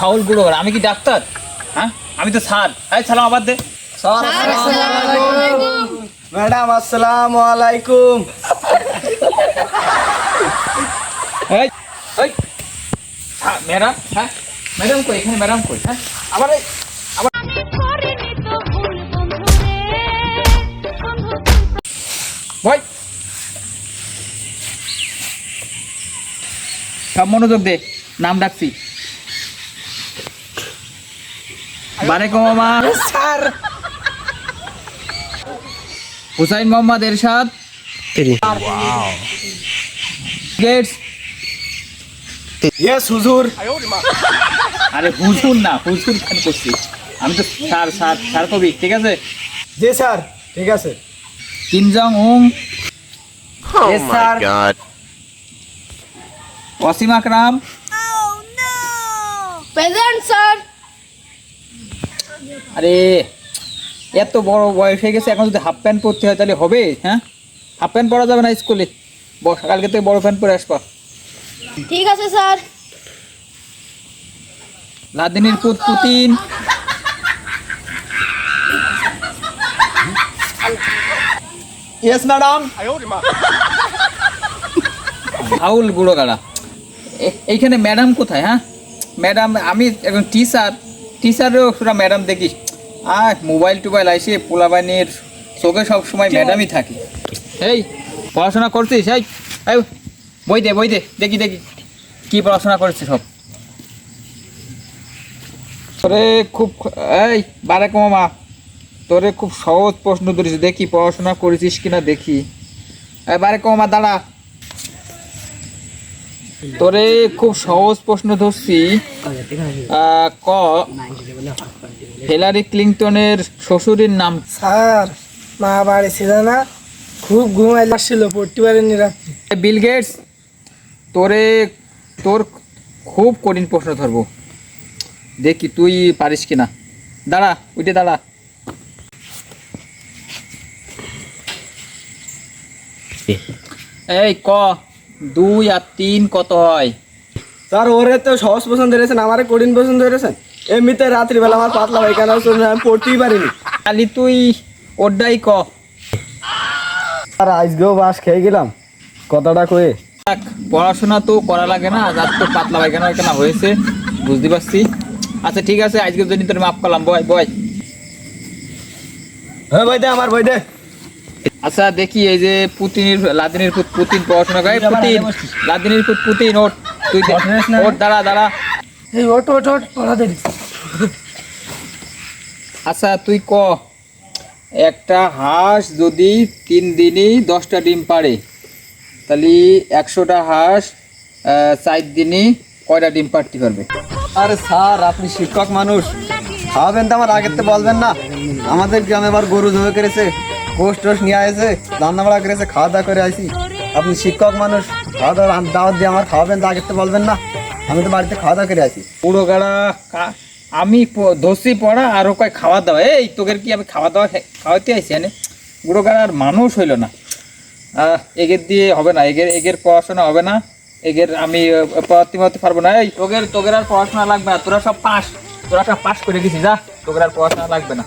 Foul আমি কি doctor? হ্যাঁ? আমি তো স্যার। এই সালাম আবার দে। স্যার আসসালামু আলাইকুম। ম্যাডাম আসসালামু আলাইকুম। হ্যাঁ ম্যাডাম হ্যাঁ। ম্যাডাম কই? এখানে ম্যাডাম কই? হ্যাঁ আবার সব মনোযোগ দে নাম ডাকছি। Sir. Hussain Mohammad Ershad. Gates. Yes হুজুর। আরে হুজুর না হুজুর কেন করছি আমি তো স্যার স্যার স্যার কবি ঠিক আছে? জি স্যার ঠিক আছে। Kim Jong Un Oh Wasim Akram. Present sir আরে এত বড় বয়স হয়ে গেছে এখন যদি হাফ প্যান্ট পরতে হয় তাহলে হবে হ্যাঁ? হাফ প্যান্ট পরা যাবে না স্কুলে। ব- কালকে থেকে বড় প্যান্ট পরে আসবা। ঠিক আছে স্যার লাদিনীর পুত পুতিন। ইয়েস ম্যাডাম ফাউল গুঁড়ো গাড়া। এইখানে ম্যাডাম কোথায় হ্যাঁ? ম্যাডাম আমি একজন টিচার। টিচারেও সুরা ম্যাডাম দেখি। আর মোবাইল টোবাইল আইসে পোলাবাইনের চোখে সবসময় ম্যাডামই থাকে। এই পড়াশোনা করছিস? এই বই দে বই দে দেখি দেখি। কি পড়াশোনা করছিস সব। তোরে খুব এই বারে কমা তোরে খুব সহজ প্রশ্ন ধরেছি। দেখি পড়াশোনা করেছিস কিনা দেখি। বারে কমা দাঁড়া। তোরে খুব সহজ প্রশ্ন ধরছি। আহ, ক হিলারি ক্লিংটনের শ্বশুরের নাম? স্যার মা বাড়ি ছিল না খুব ঘুমাই লাগছিল পড়তে পারিনি রাত্রি। বিল গেটস তোরে তোর খুব কঠিন প্রশ্ন ধরবো। দেখি তুই পারিস কিনা। দাঁড়া উঠে দাঁড়া। এই ক? দুই আর তিন কত হয়? স্যার ওরে তো সহজ পছন্দ হয়েছেন আমারে কঠিন পছন্দ হয়েছেন এমনিতে রাত্রিবেলা আমার পাতলা পায়খানা হচ্ছে, আমি পড়তেই পারিনি। খালি তুই ওটাই ক। আর আজকেও বাস খেয়ে গেলাম। কথাটা কয়ে। যাক, পড়াশোনা তো করা লাগে না যার তো পাতলা পায়খানা পায়খানা হয়েছে বুঝতে পারছি। আচ্ছা ঠিক আছে আজকের জন্য তোর মাফ করলাম বয় বয়। হ্যাঁ বই দে আমার বই দে। আচ্ছা দেখি এই যে পুতিনের লাদিনের পুত পুতিন পড়াশোনা করে। পুতিন লাদিনের পুত পুতিন ওট তুই দে-? ওট দাঁড়া দাঁড়া। এই ওট ওট ওট পড়া দেরি। আচ্ছা তুই ক? একটা হাঁস যদি তিন দিনই দশটা ডিম পারে তাহলে একশোটা হাঁস আহ, চার দিনই কয়টা ডিম পারতে পারবে? আরে স্যার আপনি শিক্ষক মানুষ। খাওয়াবেন তো আমার আগের তো বলবেন না। আমাদের গ্রামে আবার গরু জমে করেছে। গোশ টোস নিয়ে আসে রান্না বাড়া করেছে খাওয়া দাওয়া করে আসি আপনি শিক্ষক মানুষ খাওয়া দাওয়া দাওয়াত দিয়ে আমার খাওয়াবেন তো আগের তো বলবেন না। আমি তো বাড়িতে খাওয়া দাওয়া করে আসি পুরো গাড়া আমি ধরছি পড়া, আর কয় খাওয়া দাওয়া এই তোদের কি আমি খাওয়া দাওয়া খাওয়াতে আইছি এনে বুড়ো গাড়ার মানুষ হইল না। এগের দিয়ে হবে না, এগের এগের পড়াশোনা হবে না। এগের আমি পড়াতে পড়াতে পারব না। এই তোদের তোদের আর পড়াশোনা লাগবে না। তোরা সব পাস, তোরা সব পাস করে গেছিস, যা। তোদের আর পড়াশোনা লাগবে না।